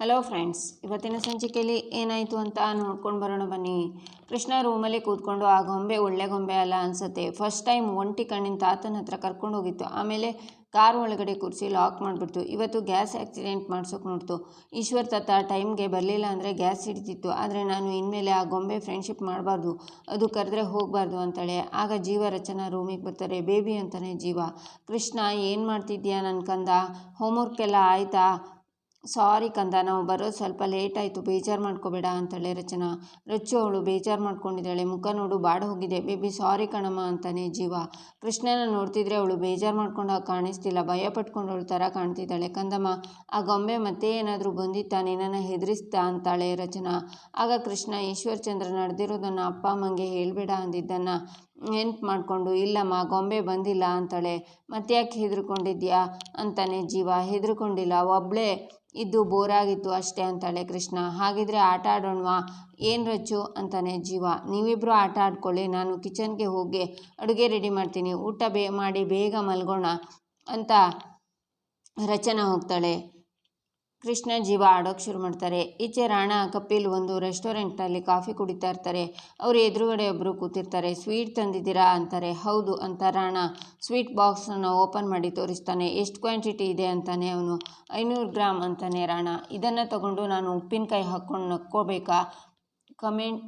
Hello friends ಇವತ್ತಿನ ಸಂಚಿಕೆಯಲ್ಲಿ ಏನಾಯಿತು ಅಂತ ನೋಡ್ಕೊಂಡು ಬರೋಣ ಬನ್ನಿ. ಕೃಷ್ಣ ರೂಮಲ್ಲಿ ಕೂತ್ಕೊಂಡು ಆ ಗೊಂಬೆ ಒಳ್ಳೆ ಗೊಂಬೆ ಅಲ್ಲ ಅನಿಸುತ್ತೆ. ಫಸ್ಟ್ ಟೈಮ್ ಒಂಟಿ ಕಣ್ಣಿನ ತಾತನ ಹತ್ರ ಕರ್ಕೊಂಡು ಹೋಗಿತ್ತು. ಆಮೇಲೆ ಕಾರ್ ಒಳಗಡೆ ಕೂರಿಸಿ ಲಾಕ್ ಮಾಡಿಬಿಡ್ತು. ಇವತ್ತು ಗ್ಯಾಸ್ ಆಕ್ಸಿಡೆಂಟ್ ಮಾಡ್ಸೋಕೆ ನೋಡ್ತು. ಈಶ್ವರ್ ತಾತ ಟೈಮ್ಗೆ ಬರಲಿಲ್ಲ ಅಂದರೆ ಗ್ಯಾಸ್ ಹಿಡಿತಿತ್ತು ಆದರೆ ನಾನು ಇನ್ಮೇಲೆ ಆ ಗೊಂಬೆ ಫ್ರೆಂಡ್ಶಿಪ್ ಮಾಡಬಾರ್ದು. ಅದು ಕರೆದ್ರೆ ಹೋಗಬಾರ್ದು ಅಂತಾಳೆ. ಆಗ ಜೀವ ರಚನಾ ರೂಮಿಗೆ ಬರ್ತಾರೆ. ಬೇಬಿ ಅಂತಲೇ ಜೀವ. ಕೃಷ್ಣ, ಏನು ಮಾಡ್ತಿದ್ಯಾ ನನ್ನ ಕಂದ? ಹೋಮ್ವರ್ಕ್ ಎಲ್ಲ ಆಯಿತಾ? ಸಾರಿ ಕಂದ, ನಾವು ಬರೋದು ಸ್ವಲ್ಪ ಲೇಟ್ ಆಯಿತು, ಬೇಜಾರು ಮಾಡ್ಕೋಬೇಡ ಅಂತಾಳೆ ರಚನಾ. ರಚು ಅವಳು ಬೇಜಾರು ಮಾಡ್ಕೊಂಡಿದ್ದಾಳೆ, ಮುಖ ನೋಡು, ಬಾಡ ಹೋಗಿದೆ. ಬೇಬಿ, ಸಾರಿ ಕಣಮ್ಮ ಅಂತಾನೆ ಜೀವ. ಕೃಷ್ಣನ ನೋಡ್ತಿದ್ರೆ ಅವಳು ಬೇಜಾರು ಮಾಡ್ಕೊಂಡು ಕಾಣಿಸ್ತಿಲ್ಲ, ಭಯ ಪಟ್ಕೊಂಡು ಅವಳು ಥರ ಕಾಣ್ತಿದ್ದಾಳೆ. ಕಂದಮ್ಮ, ಆ ಗೊಂಬೆ ಮತ್ತೆ ಏನಾದರೂ ಬಂದಿತ್ತಾ? ನಿನ್ನನ್ನು ಹೆದರಿಸ್ತಾ ಅಂತಾಳೆ ರಚನಾ. ಆಗ ಕೃಷ್ಣ, ಈಶ್ವರ್ ಚಂದ್ರ ನಡೆದಿರೋದನ್ನು ಅಪ್ಪ ಅಮ್ಮಂಗೆ ಹೇಳಬೇಡ ಅಂದಿದ್ದನ್ನು ನೆನ್ಪು ಮಾಡಿಕೊಂಡು, ಇಲ್ಲಮ್ಮ, ಗೊಂಬೆ ಬಂದಿಲ್ಲ ಅಂತಾಳೆ. ಮತ್ತೆ ಯಾಕೆ ಹೆದರ್ಕೊಂಡಿದ್ಯಾ? ಅಂತಾನೆ ಜೀವ. ಹೆದರ್ಕೊಂಡಿಲ್ಲ ಒಬ್ಬಳೇ ಇದ್ದು ಬೋರಾಗಿತ್ತು ಅಷ್ಟೇ, ಅಂತಾಳೆ ಕೃಷ್ಣ. ಹಾಗಿದ್ರೆ ಆಟ ಆಡೋಣವಾ? ಏನು ರಚ್ಚು? ಅಂತಾನೆ ಜೀವ. ನೀವಿಬ್ಬರು ಆಟ ಆಡ್ಕೊಳ್ಳಿ, ನಾನು ಕಿಚನ್ಗೆ ಹೋಗಿ ಅಡುಗೆ ರೆಡಿ ಮಾಡ್ತೀನಿ. ಊಟ ಬೇ, ಮಾಡಿ ಬೇಗ ಮಲ್ಗೋಣ, ಅಂತ ರಚನಾ ಹೋಗ್ತಾಳೆ. ಕೃಷ್ಣ ಜೀವ ಆಡೋಕ್ಕೆ ಶುರು ಮಾಡ್ತಾರೆ. ಈಚೆ ರಾಣ ಕಪಿಲ್ ಒಂದು ರೆಸ್ಟೋರೆಂಟ್ನಲ್ಲಿ ಕಾಫಿ ಕುಡಿತಾ ಇರ್ತಾರೆ. ಅವರು ಎದುರುಗಡೆ ಒಬ್ಬರು ಕೂತಿರ್ತಾರೆ. ಸ್ವೀಟ್ ತಂದಿದ್ದೀರಾ ಅಂತಾರೆ. ಹೌದು ಅಂತ ರಾಣ ಸ್ವೀಟ್ ಬಾಕ್ಸನ್ನು ಓಪನ್ ಮಾಡಿ ತೋರಿಸ್ತಾನೆ. ಎಷ್ಟು ಕ್ವಾಂಟಿಟಿ ಇದೆ ಅಂತಾನೆ ಅವನು. ಐನೂರು ಗ್ರಾಮ್ ಅಂತಾನೆ ರಾಣ. ಇದನ್ನು ತಗೊಂಡು ನಾನು ಉಪ್ಪಿನಕಾಯಿ ಹಾಕ್ಕೊಂಡು ನಕ್ಕೋಬೇಕಾ ಕಮೆಂಟ್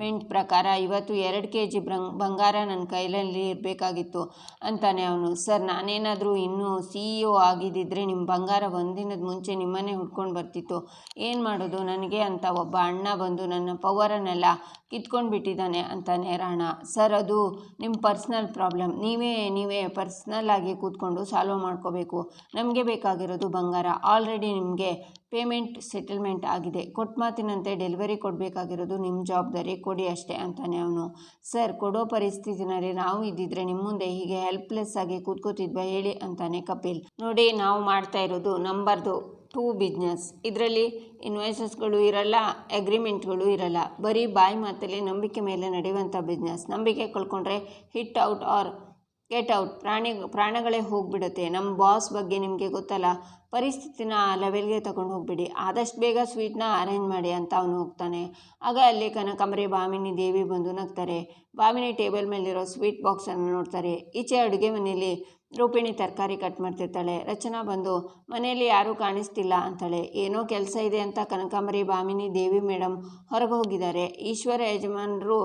ಮೆಂಟ್ ಪ್ರಕಾರ ಇವತ್ತು ಎರಡು ಕೆ ಜಿ ಬಂಗಾರ ನನ್ನ ಕೈಯಲ್ಲಿ ಇರಬೇಕಾಗಿತ್ತು ಅಂತಾನೆ ಅವನು. ಸರ್, ನಾನೇನಾದರೂ ಇನ್ನೂ ಸಿ ಇ ಒ ಆಗಿದ್ದಿದ್ರೆ ನಿಮ್ಮ ಬಂಗಾರ ಒಂದಿನದ ಮುಂಚೆ ನಿಮ್ಮನ್ನೇ ಹುಡ್ಕೊಂಡು ಬರ್ತಿತ್ತು. ಏನು ಮಾಡೋದು? ನನಗೆ ಅಂತ ಒಬ್ಬ ಅಣ್ಣ ಬಂದು ನನ್ನ ಪವರನ್ನೆಲ್ಲ ಕಿತ್ಕೊಂಡು ಬಿಟ್ಟಿದ್ದಾನೆ ಅಂತಾನೆ ರಾಣ. ಸರ್, ಅದು ನಿಮ್ಮ ಪರ್ಸ್ನಲ್ ಪ್ರಾಬ್ಲಮ್. ನೀವೇ ನೀವೇ ಪರ್ಸ್ನಲ್ಲಾಗಿ ಕೂತ್ಕೊಂಡು ಸಾಲ್ವ್ ಮಾಡ್ಕೋಬೇಕು. ನಮಗೆ ಬೇಕಾಗಿರೋದು ಬಂಗಾರ. ಆಲ್ರೆಡಿ ನಿಮಗೆ ಪೇಮೆಂಟ್ ಸೆಟಲ್ಮೆಂಟ್ ಆಗಿದೆ. ಕೊಟ್ಟ ಮಾತಿನಂತೆ ಡೆಲಿವರಿ ಕೊಡಬೇಕಾಗಿರೋದು ನಿಮ್ಮ ಜವಾಬ್ದಾರಿ. ಕೊಡಿ ಅಷ್ಟೇ, ಅಂತಾನೆ ಅವನು. ಸರ್, ಕೊಡೋ ಪರಿಸ್ಥಿತಿನಲ್ಲಿ ನಾವು ಇದ್ದಿದ್ರೆ ನಿಮ್ಮ ಮುಂದೆ ಹೀಗೆ ಹೆಲ್ಪ್ಲೆಸ್ ಆಗಿ ಕೂತ್ಕೋತಿದ್ವಾ ಹೇಳಿ, ಅಂತಾನೆ ಕಪಿಲ್. ನೋಡಿ, ನಾವು ಮಾಡ್ತಾ ಇರೋದು ನಂಬರ್ದು. ಟೂ ಬಿಸ್ನೆಸ್ ಇದರಲ್ಲಿ ಇನ್ವೆಸ್ಟರ್ಸ್ಗಳು ಇರಲ್ಲ ಅಗ್ರಿಮೆಂಟ್ಗಳು ಇರಲ್ಲ. ಬರೀ ಬಾಯಿ ಮಾತಲ್ಲಿ ನಂಬಿಕೆ ಮೇಲೆ ನಡೆಯುವಂಥ ಬಿಸ್ನೆಸ್ ನಂಬಿಕೆ ಕಳ್ಕೊಂಡ್ರೆ hit out or get out ಪ್ರಾಣಿ ಪ್ರಾಣಗಳೇ ಹೋಗಿಬಿಡುತ್ತೆ. ನಮ್ಮ ಬಾಸ್ ಬಗ್ಗೆ ನಿಮಗೆ ಗೊತ್ತಲ್ಲ? ಪರಿಸ್ಥಿತಿನ ಲೆವೆಲ್ಗೆ ತಗೊಂಡು ಹೋಗ್ಬಿಡಿ. ಆದಷ್ಟು ಬೇಗ ಸ್ವೀಟ್ನ ಅರೇಂಜ್ ಮಾಡಿ ಅಂತ ಅವನು ಹೋಗ್ತಾನೆ. ಆಗ ಅಲ್ಲಿ ಕನಕಾಂಬರಿ ಬಾಮಿನಿ ದೇವಿ ಬಂದು ನಗ್ತಾರೆ. ಭಾಮಿನಿ ಟೇಬಲ್ ಮೇಲಿರೋ ಸ್ವೀಟ್ ಬಾಕ್ಸನ್ನು ನೋಡ್ತಾರೆ. ಈಚೆ ಅಡುಗೆ ಮನೆಯಲ್ಲಿ ರೂಪಿಣಿ ತರಕಾರಿ ಕಟ್ ಮಾಡ್ತಿರ್ತಾಳೆ. ರಚನಾ ಬಂದು ಮನೆಯಲ್ಲಿ ಯಾರೂ ಕಾಣಿಸ್ತಿಲ್ಲ ಅಂತಾಳೆ. ಏನೋ ಕೆಲಸ ಇದೆ ಅಂತ ಕನಕಾಂಬರಿ ಭಾಮಿನಿ ದೇವಿ ಮೇಡಮ್ ಹೊರಗೆ ಹೋಗಿದ್ದಾರೆ. ಈಶ್ವರ ಯಜಮಾನರು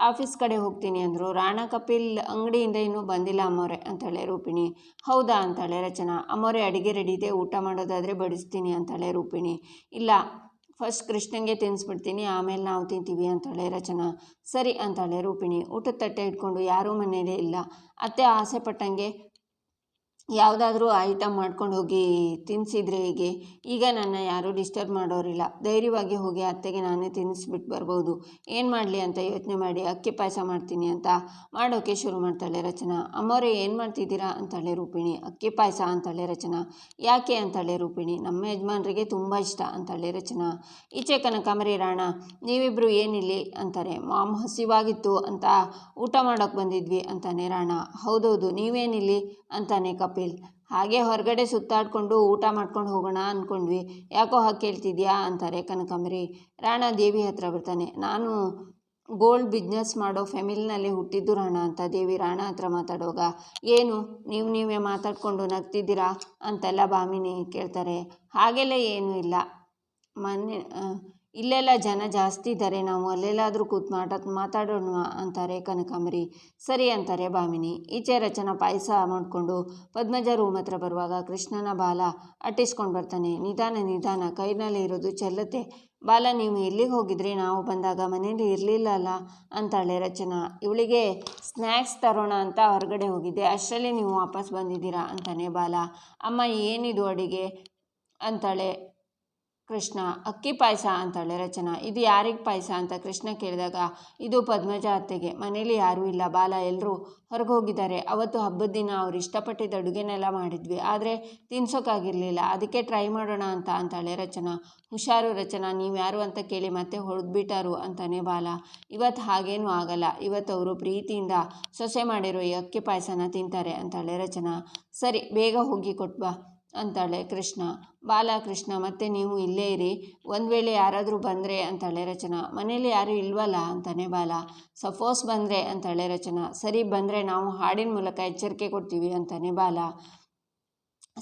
ಆಫೀಸ್ ಕಡೆ ಹೋಗ್ತೀನಿ ಅಂದರು. ರಾಣಾ ಕಪಿಲ್ ಅಂಗಡಿಯಿಂದ ಇನ್ನೂ ಬಂದಿಲ್ಲ ಅಮ್ಮೋರೆ ಅಂತಾಳೆ ರೂಪಿಣಿ. ಹೌದಾ ಅಂತಾಳೆ ರಚನಾ. ಅಮ್ಮೋರೆ, ಅಡುಗೆ ರೆಡಿ ಇದೆ. ಊಟ ಮಾಡೋದಾದರೆ ಬಡಿಸ್ತೀನಿ ಅಂತಾಳೆ ರೂಪಿಣಿ. ಇಲ್ಲ ಫಸ್ಟ್ ಕೃಷ್ಣಂಗೆ ತಿನ್ನಿಸ್ಬಿಡ್ತೀನಿ ಆಮೇಲೆ ನಾವು ತಿಂತೀವಿ ಅಂತಾಳೆ ರಚನಾ. ಸರಿ ಅಂತಾಳೆ ರೂಪಿಣಿ. ಊಟದ ತಟ್ಟೆ ಇಟ್ಕೊಂಡು ಯಾರೂ ಮನೇಲಿ ಇಲ್ಲ. ಅತ್ತೆ ಆಸೆ ಪಟ್ಟಂಗೆ ಯಾವುದಾದ್ರೂ ಐಟಮ್ ಮಾಡ್ಕೊಂಡು ಹೋಗಿ ತಿನ್ನಿಸಿದ್ರೆ ಹೀಗೆ? ಈಗ ನನ್ನ ಯಾರೂ ಡಿಸ್ಟರ್ಬ್ ಮಾಡೋರಿಲ್ಲ. ಧೈರ್ಯವಾಗಿ ಹೋಗಿ ಅತ್ತೆಗೆ ನಾನೇ ತಿನ್ನಿಸ್ಬಿಟ್ಟು ಬರ್ಬೋದು. ಏನು ಮಾಡಲಿ ಅಂತ ಯೋಚನೆ ಮಾಡಿ ಅಕ್ಕಿ ಪಾಯಸ ಮಾಡ್ತೀನಿ ಅಂತ ಮಾಡೋಕ್ಕೆ ಶುರು ಮಾಡ್ತಾಳೆ ರಚನಾ. ಅಮ್ಮೋರೇ, ಏನು ಮಾಡ್ತಿದ್ದೀರಾ? ಅಂತಾಳೆ ರೂಪಿಣಿ. ಅಕ್ಕಿ ಪಾಯಸ, ಅಂತಾಳೆ ರಚನಾ. ಯಾಕೆ? ಅಂತಾಳೆ ರೂಪಿಣಿ. ನಮ್ಮ ಯಜಮಾನ್ರಿಗೆ ತುಂಬ ಇಷ್ಟ, ಅಂತಾಳೆ ರಚನಾ. ಈಚೆ ಕನಕಾಂಬರಿ ರಾಣ ನೀವಿಬ್ಬರು ಏನಿಲ್ಲ? ಅಂತಾರೆ. ಮಾಮ್ ಹಸಿವಾಗಿತ್ತು ಅಂತ ಊಟ ಮಾಡೋಕ್ಕೆ ಬಂದಿದ್ವಿ, ಅಂತಾನೆ ರಾಣ. ಹೌದೌದು, ನೀವೇನಿಲ್ಲಿ? ಅಂತಾನೆ ಕಪಿಲ್ ಹಾಗೆ ಹೊರಗಡೆ ಸುತ್ತಾಡಿಕೊಂಡು ಊಟ ಮಾಡ್ಕೊಂಡು ಹೋಗೋಣ ಅಂದ್ಕೊಂಡ್ವಿ ಯಾಕೋ ಹಾಗೆ ಕೇಳ್ತಿದ್ಯಾ ಅಂತಾರೆ ಕನಕಂಬರಿ. ರಾಣ ದೇವಿ ಹತ್ರ ಬರ್ತಾನೆ. ನಾನು ಗೋಲ್ಡ್ ಬಿಸ್ನೆಸ್ ಮಾಡೋ ಫ್ಯಾಮಿಲಿನಲ್ಲಿ ಹುಟ್ಟಿದ್ದು ರಾಣ ಅಂತ ದೇವಿ ರಾಣ ಹತ್ರ ಮಾತಾಡುವಾಗ. ಏನು? ನೀವು ನೀವೇ ಮಾತಾಡಿಕೊಂಡು ನಗ್ತಿದ್ದೀರಾ? ಅಂತೆಲ್ಲ ಭಾಮಿನಿ ಕೇಳ್ತಾರೆ. ಹಾಗೆಲ್ಲ ಏನೂ ಇಲ್ಲ. ಮೊನ್ನೆ ಇಲ್ಲೆಲ್ಲ ಜನ ಜಾಸ್ತಿ ಇದ್ದಾರೆ ನಾವು ಅಲ್ಲೆಲ್ಲಾದರೂ ಕೂತ್ ಮಾಟ, ಮಾತಾಡೋಣ ಅಂತಾರೆ ಕನಕಾಂಬರಿ. ಸರಿ ಅಂತಾರೆ ಭಾಮಿನಿ. ಈಚೆ ರಚನಾ ಪಾಯಸ ಮಾಡಿಕೊಂಡು ಪದ್ಮಜ ರೂಮ್ ಹತ್ರ ಬರುವಾಗ ಕೃಷ್ಣನ ಬಾಲ ಅಟ್ಟಿಸ್ಕೊಂಡು ಬರ್ತಾನೆ. ನಿಧಾನ ನಿಧಾನ ಕೈನಲ್ಲಿ ಇರೋದು ಚೆಲ್ಲತ್ತೆ. ಬಾಲ, ನೀವು ಎಲ್ಲಿಗೆ ಹೋಗಿದ್ರಿ? ನಾವು ಬಂದಾಗ ಮನೇಲಿ ಇರಲಿಲ್ಲಲ್ಲ ಅಂತಾಳೆ ರಚನಾ. ಇವಳಿಗೆ ಸ್ನ್ಯಾಕ್ಸ್ ತರೋಣ ಅಂತ ಹೊರಗಡೆ ಹೋಗಿದ್ದೆ. ಅಷ್ಟರಲ್ಲಿ ನೀವು ವಾಪಸ್ ಬಂದಿದ್ದೀರಾ ಅಂತಾನೆ ಬಾಲ. ಅಮ್ಮ, ಏನಿದು ಅಡಿಗೆ? ಅಂತಾಳೆ ಕೃಷ್ಣ, ಅಕ್ಕಿ ಪಾಯಸ ಅಂತಾಳೆ ರಚನಾ, ಇದು ಯಾರಿಗೆ ಪಾಯಸ ಅಂತ ಕೃಷ್ಣ ಕೇಳಿದಾಗ, ಇದು ಪದ್ಮಜ ಅತ್ತೆಗೆ, ಮನೇಲಿ ಯಾರೂ ಇಲ್ಲ, ಬಾಲ ಎಲ್ಲರೂ ಹೊರಗೆ ಹೋಗಿದ್ದಾರೆ. ಅವತ್ತು ಹಬ್ಬದ ದಿನ ಅವ್ರು ಇಷ್ಟಪಟ್ಟಿದ್ದ ಅಡುಗೆನೆಲ್ಲ ಮಾಡಿದ್ವಿ. ಆದರೆ ತಿನ್ಸೋಕ್ಕಾಗಿರಲಿಲ್ಲ ಅದಕ್ಕೆ ಟ್ರೈ ಮಾಡೋಣ ಅಂತ ಅಂತಾಳೆ ರಚನಾ, ಹುಷಾರು ರಚನಾ, ನೀವು ಯಾರು ಅಂತ ಕೇಳಿ ಮತ್ತೆ ಹೊಡೆದ್ಬಿಟ್ಟಾರು ಅಂತಾನೆ ಬಾಲ. ಇವತ್ತು ಹಾಗೇನೂ ಆಗಲ್ಲ. ಇವತ್ತು ಅವರು ಪ್ರೀತಿಯಿಂದ ಸೊಸೆ ಮಾಡಿರೋ ಈ ಅಕ್ಕಿ ಪಾಯಸನ ತಿಂತಾರೆ ಅಂತಾಳೆ ರಚನಾ, ಸರಿ, ಬೇಗ ಹೋಗಿ ಕೊಟ್ಬಾ. ಅಂತಾಳೆ ಕೃಷ್ಣ. ಬಾಲ ಕೃಷ್ಣ ಮತ್ತೆ ನೀವು ಇಲ್ಲೇ ಇರಿ. ಒಂದು ವೇಳೆ ಯಾರಾದರೂ ಬಂದರೆ ಅಂತಾಳೆ ರಚನಾ. ಮನೇಲಿ ಯಾರೂ ಇಲ್ವಲ್ಲ ಅಂತಾನೆ ಬಾಲ. ಸಫೋಸ್ ಬಂದರೆ ಅಂತಾಳೆ ರಚನಾ. ಸರಿ, ಬಂದರೆ ನಾವು ಹಾಡಿನ ಮೂಲಕ ಎಚ್ಚರಿಕೆ ಕೊಡ್ತೀವಿ ಅಂತಾನೆ ಬಾಲ.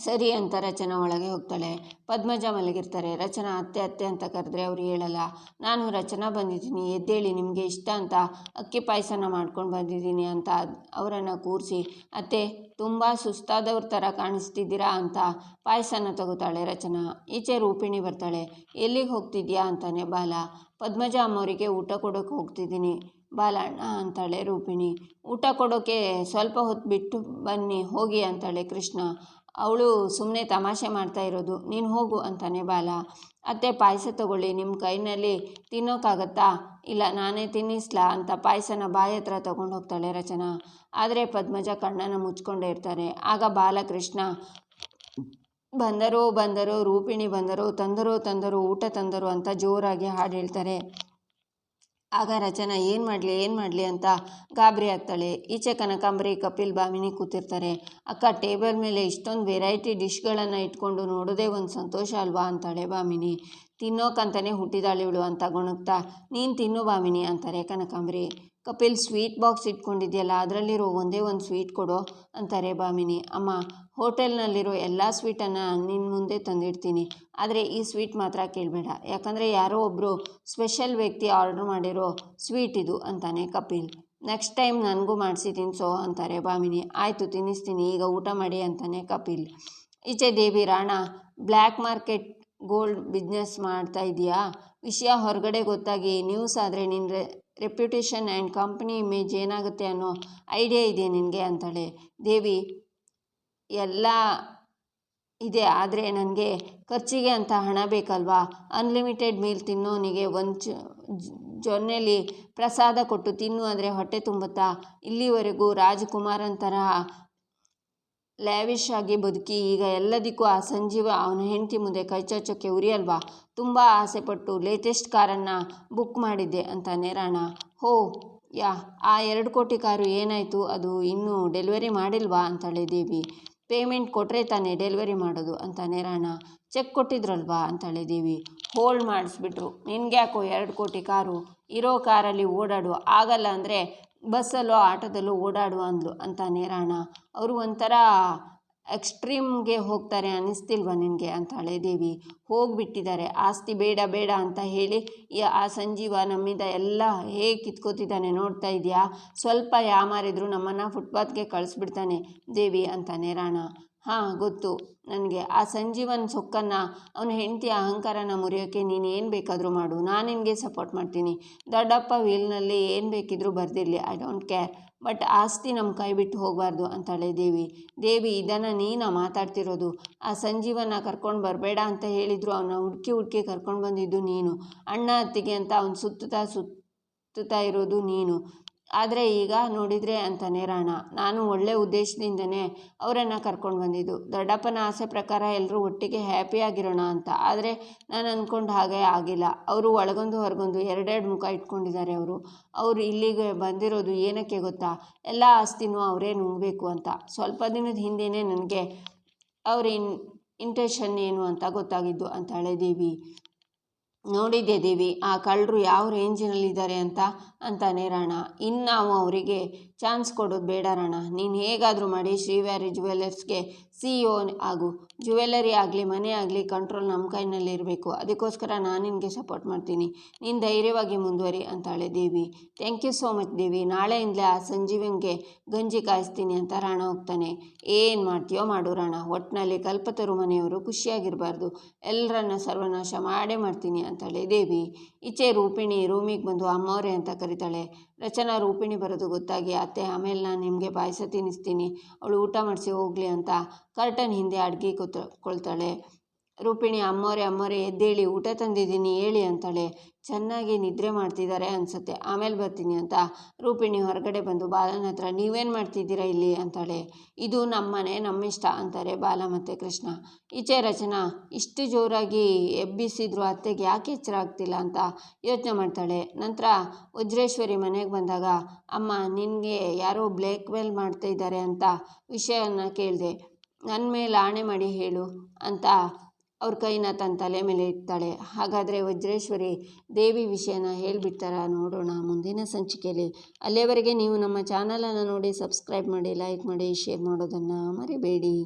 ಸರಿ ಅಂತ ರಚನಾ ಒಳಗೆ ಹೋಗ್ತಾಳೆ. ಪದ್ಮಜ ಮಲಗಿರ್ತಾರೆ. ರಚನಾ, ಅತ್ತೆ ಅತ್ತೆ ಅಂತ ಕರೆದ್ರೆ ಅವ್ರು ಹೇಳಲ್ಲ. ನಾನು ರಚನಾ ಬಂದಿದ್ದೀನಿ. ಎದ್ದೇಳಿ ನಿಮಗೆ ಇಷ್ಟ ಅಂತ ಅಕ್ಕಿ ಪಾಯಸನ ಮಾಡ್ಕೊಂಡು ಬಂದಿದ್ದೀನಿ ಅಂತ ಅವರನ್ನು ಕೂರಿಸಿ, ಅತ್ತೆ, ತುಂಬ ಸುಸ್ತಾದವ್ರ ಥರ ಕಾಣಿಸ್ತಿದ್ದೀರಾ ಅಂತ ಪಾಯಸನ ತಗೋತಾಳೆ ರಚನಾ. ಈಚೆ ರೂಪಿಣಿ ಬರ್ತಾಳೆ. ಎಲ್ಲಿಗೆ ಹೋಗ್ತಿದ್ಯಾ? ಅಂತಾನೆ ಬಾಲ. ಪದ್ಮಜ ಅಮ್ಮವರಿಗೆ ಊಟ ಕೊಡೋಕೆ ಹೋಗ್ತಿದ್ದೀನಿ. ಬಾಲಣ್ಣ, ಅಂತಾಳೆ ರೂಪಿಣಿ. ಊಟ ಕೊಡೋಕೆ ಸ್ವಲ್ಪ ಹೊತ್ತು ಬಿಟ್ಟು ಬನ್ನಿ, ಹೋಗಿ, ಅಂತಾಳೆ ಕೃಷ್ಣ. ಅವಳು ಸುಮ್ಮನೆ ತಮಾಷೆ ಮಾಡ್ತಾ ಇರೋದು. ನೀನು ಹೋಗು ಅಂತಾನೆ ಬಾಲ. ಅತ್ತೆ ಪಾಯಸ ತಗೊಳ್ಳಿ ನಿಮ್ಮ ಕೈನಲ್ಲಿ ತಿನ್ನೋಕ್ಕಾಗತ್ತಾ ಇಲ್ಲ, ನಾನೇ ತಿನ್ನಿಸ್ಲಾ ಅಂತ ಪಾಯಸನ ಬಾಯಿ ಹತ್ರ ತಗೊಂಡು ಹೋಗ್ತಾಳೆ ರಚನಾ. ಆದರೆ ಪದ್ಮಜ ಕಣ್ಣನ್ನು ಮುಚ್ಕೊಂಡೇ ಇರ್ತಾರೆ. ಆಗ ಬಾಲಕೃಷ್ಣ, ಬಂದರೋ ಬಂದರೋ, ರೂಪಿಣಿ ಬಂದರೋ ತಂದರೋ ತಂದರೋ, ಊಟ ತಂದರೋ ಅಂತ ಜೋರಾಗಿ ಹಾಡು ಹೇಳ್ತಾರೆ. ಆಗ ರಚನಾ ಏನು ಮಾಡಲಿ ಏನು ಮಾಡಲಿ ಅಂತ ಗಾಬರಿ ಆಗ್ತಾಳೆ. ಈಚೆ ಕನಕಾಂಬರಿ ಕಪಿಲ್, ಭಾಮಿನಿ ಕೂತಿರ್ತಾರೆ. ಅಕ್ಕ, ಟೇಬಲ್ ಮೇಲೆ ಇಷ್ಟೊಂದು ವೆರೈಟಿ ಡಿಶ್ಗಳನ್ನು ಇಟ್ಕೊಂಡು ನೋಡೋದೇ ಒಂದು ಸಂತೋಷ ಅಲ್ವಾ ಅಂತಾಳೆ ಭಾಮಿನಿ. ತಿನ್ನೋಕಂತಲೇ ಹುಟ್ಟಿದಾಳೆ ಇವಳು ಅಂತ ಗೊಣಗ್ತಾ, ನೀನು ತಿನ್ನು ಬಾಮಿನಿ ಅಂತಾರೆ ಕನಕಾಂಬರಿ. ಕಪಿಲ್ ಸ್ವೀಟ್ ಬಾಕ್ಸ್ ಇಟ್ಕೊಂಡಿದ್ಯಲ್ಲ, ಅದರಲ್ಲಿರೋ ಒಂದೇ ಒಂದು ಸ್ವೀಟ್ ಕೊಡು ಅಂತಾರೆ ಭಾಮಿನಿ ಅಮ್ಮ, ಹೋಟೆಲ್ನಲ್ಲಿರೋ ಎಲ್ಲ ಸ್ವೀಟನ್ನು ನಿನ್ನ ಮುಂದೆ ತಂದಿಡ್ತೀನಿ. ಆದರೆ ಈ ಸ್ವೀಟ್ ಮಾತ್ರ ಕೇಳಬೇಡ. ಯಾಕಂದರೆ ಯಾರೋ ಒಬ್ಬರು ಸ್ಪೆಷಲ್ ವ್ಯಕ್ತಿ ಆರ್ಡರ್ ಮಾಡಿರೋ ಸ್ವೀಟ್ ಇದು ಅಂತಾನೆ ಕಪಿಲ್. ನೆಕ್ಸ್ಟ್ ಟೈಮ್ ನನಗೂ ಮಾಡಿಸಿ ತಿನ್ಸೋ ಅಂತಾರೆ ಭಾಮಿನಿ ಆಯಿತು, ತಿನ್ನಿಸ್ತೀನಿ. ಈಗ ಊಟ ಮಾಡಿ ಅಂತಾನೆ ಕಪಿಲ್. ಈಚೆ Devi, Rana, black market gold business ಮಾಡ್ತಾ ಇದೆಯಾ ವಿಷಯ ಹೊರಗಡೆ ಗೊತ್ತಾಗಿ ನ್ಯೂಸ್ ಆದರೆ ನಿನ್ನ ರೆಪ್ಯುಟೇಷನ್ ಆ್ಯಂಡ್ ಕಂಪ್ನಿ ಇಮೇಜ್ ಏನಾಗುತ್ತೆ ಅನ್ನೋ ಐಡಿಯಾ ಇದೆ ನಿನಗೆ ಅಂತಾಳೆ. ದೇವಿ, ಎಲ್ಲ ಇದೆ, ಆದರೆ ನನಗೆ ಖರ್ಚಿಗೆ ಅಂತ ಹಣ ಬೇಕಲ್ವಾ? ಅನ್ಲಿಮಿಟೆಡ್ ಮೀಲ್ ತಿನ್ನೋನಿಗೆ ಒಂದು ಜೊನ್ನೆಲಿ ಪ್ರಸಾದ ಕೊಟ್ಟು ತಿನ್ನು ಅಂದರೆ ಹೊಟ್ಟೆ ತುಂಬುತ್ತಾ? ಇಲ್ಲಿವರೆಗೂ ರಾಜ್ಕುಮಾರನ್ ತರಹ ಲ್ಯಾವಿಶ್ ಆಗಿ ಬದುಕಿ, ಈಗ ಎಲ್ಲದಕ್ಕೂ ಆ ಸಂಜೀವ ಅವನ ಹೆಂಡತಿ ಮುಂದೆ ಕೈಚಾಚೋಕ್ಕೆ ಉರಿಯಲ್ವಾ? ತುಂಬ ಆಸೆಪಟ್ಟು ಲೇಟೆಸ್ಟ್ ಕಾರನ್ನು ಬುಕ್ ಮಾಡಿದ್ದೆ ಅಂತಾನೆ ರಾಣ. ಹೋ, ಯಾ, ಆ ಎರಡು ಕೋಟಿ ಕಾರು ಏನಾಯಿತು? ಅದು ಇನ್ನೂ ಡೆಲಿವರಿ ಮಾಡಿಲ್ವಾ? ಅಂತಾಳೆ ದೇವಿ. ಪೇಮೆಂಟ್ ಕೊಟ್ಟರೆ ತಾನೇ ಡೆಲಿವರಿ ಮಾಡೋದು, ಅಂತಾನೆ ರಾಣ. ಚೆಕ್ ಕೊಟ್ಟಿದ್ರಲ್ವಾ? ಅಂತಾಳೆ ದೇವಿ. ಹೋಲ್ಡ್ ಮಾಡಿಸ್ಬಿಟ್ರು. ನಿನ್ಗ್ಯಾಕೋ ಎರಡು ಕೋಟಿ ಕಾರು? ಇರೋ ಕಾರಲ್ಲಿ ಓಡಾಡು ಆಗಲ್ಲ ಅಂದರೆ ಬಸ್ಸಲ್ಲೋ ಆಟೋದಲ್ಲೋ ಓಡಾಡುವ ಅಂದ್ಲು. ಅಂತ ನೇರಾಣ ಅವರು ಒಂಥರ ಎಕ್ಸ್ಟ್ರೀಮ್ಗೆ ಹೋಗ್ತಾರೆ ಅನ್ನಿಸ್ತಿಲ್ವ ನಿನಗೆ? ಅಂತಾಳೆ ದೇವಿ. ಹೋಗಿಬಿಟ್ಟಿದ್ದಾರೆ. ಆಸ್ತಿ ಬೇಡ ಬೇಡ ಅಂತ ಹೇಳಿ ಆ ಸಂಜೀವ ನಮ್ಮಿಂದ ಎಲ್ಲ ಹೇಗೆ ಕಿತ್ಕೋತಿದ್ದಾನೆ ನೋಡ್ತಾ ಇದೆಯಾ? ಸ್ವಲ್ಪ ಯಾಮಾರಿದ್ರು ನಮ್ಮನ್ನು ಫುಟ್ಪಾತ್ಗೆ ಕಳಿಸ್ಬಿಡ್ತಾನೆ ದೇವಿ ಅಂತ ರಾಣ ಹಾಂ, ಗೊತ್ತು. ನನಗೆ ಆ ಸಂಜೀವನ್ ಸೊಕ್ಕನ್ನು, ಅವನ ಹೆಂಡತಿ ಅಹಂಕಾರನ ಮುರಿಯೋಕ್ಕೆ ನೀನು ಏನು ಬೇಕಾದರೂ ಮಾಡು. ನಾನು ನಿನಗೆ ಸಪೋರ್ಟ್ ಮಾಡ್ತೀನಿ. ದೊಡ್ಡಪ್ಪ ವೀಲ್ನಲ್ಲಿ ಏನು ಬೇಕಿದ್ರೂ ಬರ್ದಿರಲಿ. ಐ ಡೋಂಟ್ ಕೇರ್ ಬಟ್ ಆಸ್ತಿ ನಮ್ಮ ಕೈ ಬಿಟ್ಟು ಹೋಗಬಾರ್ದು ಅಂತಾಳೆ ದೇವಿ. ದೇವಿ, ಇದನ್ನು ನೀನು ಮಾತಾಡ್ತಿರೋದು. ಆ ಸಂಜೀವನ ಕರ್ಕೊಂಡು ಬರಬೇಡ ಅಂತ ಹೇಳಿದ್ರು. ಅವನ ಹುಡುಕಿ ಹುಡುಕಿ ಕರ್ಕೊಂಡು ಬಂದಿದ್ದು ನೀನು. ಅಣ್ಣ ಅತ್ತಿಗೆ ಅಂತ ಅವನು ಸುತ್ತುತ್ತಾ ಸುತ್ತುತ್ತಾ ಇರೋದು ನೀನು. ಆದರೆ ಈಗ ನೋಡಿದರೆ ಅಂತಾನೆ ರಾಣ, ನಾನು ಒಳ್ಳೆ ಉದ್ದೇಶದಿಂದನೇ ಅವರನ್ನು ಕರ್ಕೊಂಡು ಬಂದಿದ್ದು. ದೊಡ್ಡಪ್ಪನ ಆಸೆ ಪ್ರಕಾರ ಎಲ್ಲರೂ ಒಟ್ಟಿಗೆ ಹ್ಯಾಪಿಯಾಗಿರೋಣ ಅಂತ. ಆದರೆ ನಾನು ಅಂದ್ಕೊಂಡು ಹಾಗೆ ಆಗಿಲ್ಲ. ಅವರು ಒಳಗೊಂದು ಹೊರಗೊಂದು ಎರಡೆರಡು ಮುಖ ಇಟ್ಕೊಂಡಿದ್ದಾರೆ ಅವರು. ಅವರು ಇಲ್ಲಿಗೆ ಬಂದಿರೋದು ಏನಕ್ಕೆ ಗೊತ್ತಾ? ಎಲ್ಲ ಆಸ್ತಿನೂ ಅವರೇ ನುಂಗಬೇಕು ಅಂತ. ಸ್ವಲ್ಪ ದಿನದ ಹಿಂದೆಯೇ ನನಗೆ ಅವ್ರ ಇನ್ ಇಂಟೆನ್ಷನ್ ಏನು ಅಂತ ಗೊತ್ತಾಗಿದ್ದು ಅಂತಾಳೆ ದೇವಿ. ನೋಡಿದ್ದೆ ದೇವಿ, ಆ ಕಳ್ಳರು ಯಾವ ರೇಂಜಿನಲ್ಲಿದ್ದಾರೆ ಅಂತ? ಅಂತಾನೆ ರಾಣ. ಇನ್ನು ನಾವು ಅವರಿಗೆ ಚಾನ್ಸ್ ಕೊಡೋದು ಬೇಡ ರಾಣ. ನೀನು ಹೇಗಾದರೂ ಮಾಡಿ ಶ್ರೀವ್ಯಾರಿ ಜುವೆಲ್ಲರ್ಸ್ಗೆ ಸಿ ಇ ಆಗು. ಜುವೆಲ್ಲರಿ ಆಗಲಿ, ಮನೆ ಆಗಲಿ ಕಂಟ್ರೋಲ್ ನಮ್ಮ ಕೈನಲ್ಲಿ ಇರಬೇಕು. ಅದಕ್ಕೋಸ್ಕರ ನಾನು ನಿನಗೆ ಸಪೋರ್ಟ್ ಮಾಡ್ತೀನಿ. ನೀನು ಧೈರ್ಯವಾಗಿ ಮುಂದುವರಿ ಅಂತಾಳೆ Devi. Thank you so much Devi. ನಾಳೆಯಿಂದಲೇ ಆ ಸಂಜೀವಿಗೆ ಗಂಜಿ ಕಾಯಿಸ್ತೀನಿ ಅಂತ ರಾಣ ಹೋಗ್ತಾನೆ. ಏನು ಮಾಡ್ತೀಯೋ ಮಾಡು ರಾಣ. ಒಟ್ಟಿನಲ್ಲಿ ಕಲ್ಪತರು ಮನೆಯವರು ಖುಷಿಯಾಗಿರಬಾರ್ದು. ಎಲ್ಲರನ್ನ ಸರ್ವನಾಶ ಮಾಡೇ ಮಾಡ್ತೀನಿ ಅಂತಾಳೆ ದೇವಿ. ಈಚೆ ರೂಪಿಣಿ, ರೂಮಿಗೆ ಬಂದು ಅಮ್ಮವ್ರೆ ಅಂತ ಕರೀತಾಳೆ ರಚನಾ ರೂಪಿಣಿ ಬರೋದು ಗೊತ್ತಾಗಿ, ಅತ್ತೆ, ಆಮೇಲೆ ನಾನು ನಿಮಗೆ ಪಾಯಸ ತಿನ್ನಿಸ್ತೀನಿ ಅವಳು ಊಟ ಮಾಡಿಸಿ ಹೋಗಲಿ ಅಂತ ಕರ್ಟನ್ ಹಿಂದೆ ಅಡ್ಗೆ ಕೂತ್ಕೊಳ್ತಾಳೆ. ರೂಪಿಣಿ, ಅಮ್ಮೋರೆ ಅಮ್ಮೋರೆ, ಎದ್ದೇಳಿ, ಊಟ ತಂದಿದ್ದೀನಿ, ಹೇಳಿ ಅಂತಾಳೆ. ಚೆನ್ನಾಗಿ ನಿದ್ರೆ ಮಾಡ್ತಿದ್ದಾರೆ ಅನಿಸುತ್ತೆ. ಆಮೇಲೆ ಬರ್ತೀನಿ ಅಂತ ರೂಪಿಣಿ ಹೊರಗಡೆ ಬಂದು, ಬಾಲನ ಹತ್ರ ನೀವೇನು ಮಾಡ್ತಿದ್ದೀರಾ ಇಲ್ಲಿ? ಅಂತಾಳೆ. ಇದು ನಮ್ಮನೆ, ನಮ್ಮಿಷ್ಟ ಅಂತಾರೆ ಬಾಲ ಮತ್ತು ಕೃಷ್ಣ. ಈಚೆ ರಚನಾ, ಇಷ್ಟು ಜೋರಾಗಿ ಎಬ್ಬಿಸಿದ್ರು ಅತ್ತೆಗೆ ಯಾಕೆ ಎಚ್ಚರ ಆಗ್ತಿಲ್ಲ? ಅಂತ ಯೋಚನೆ ಮಾಡ್ತಾಳೆ. ನಂತರ ವಜ್ರೇಶ್ವರಿ ಮನೆಗೆ ಬಂದಾಗ, ಅಮ್ಮ, ನಿನಗೆ ಯಾರೋ ಬ್ಲ್ಯಾಕ್ ಮೇಲ್ ಮಾಡ್ತಾ ಇದ್ದಾರೆ ಅಂತ ವಿಷಯನ ಕೇಳಿದೆ. ನನ್ನ ಮೇಲೆ ಆಣೆ ಮಾಡಿ ಹೇಳು ಅಂತ ಅವ್ರ ಕೈನ ತನ್ನ ತಲೆ ಮೇಲೆ ಇಡ್ತಾಳೆ. ಹಾಗಾದರೆ ವಜ್ರೇಶ್ವರಿ ದೇವಿ ವಿಷಯನ ಹೇಳಿಬಿಡ್ತಾರ ನೋಡೋಣ ಮುಂದಿನ ಸಂಚಿಕೆಯಲ್ಲಿ. ಅಲ್ಲಿಯವರೆಗೆ ನೀವು ನಮ್ಮ ಚಾನಲನ್ನು ನೋಡಿ ಸಬ್ಸ್ಕ್ರೈಬ್ ಮಾಡಿ, ಲೈಕ್ ಮಾಡಿ, ಶೇರ್ ಮಾಡೋದನ್ನು ಮರಿಬೇಡಿ.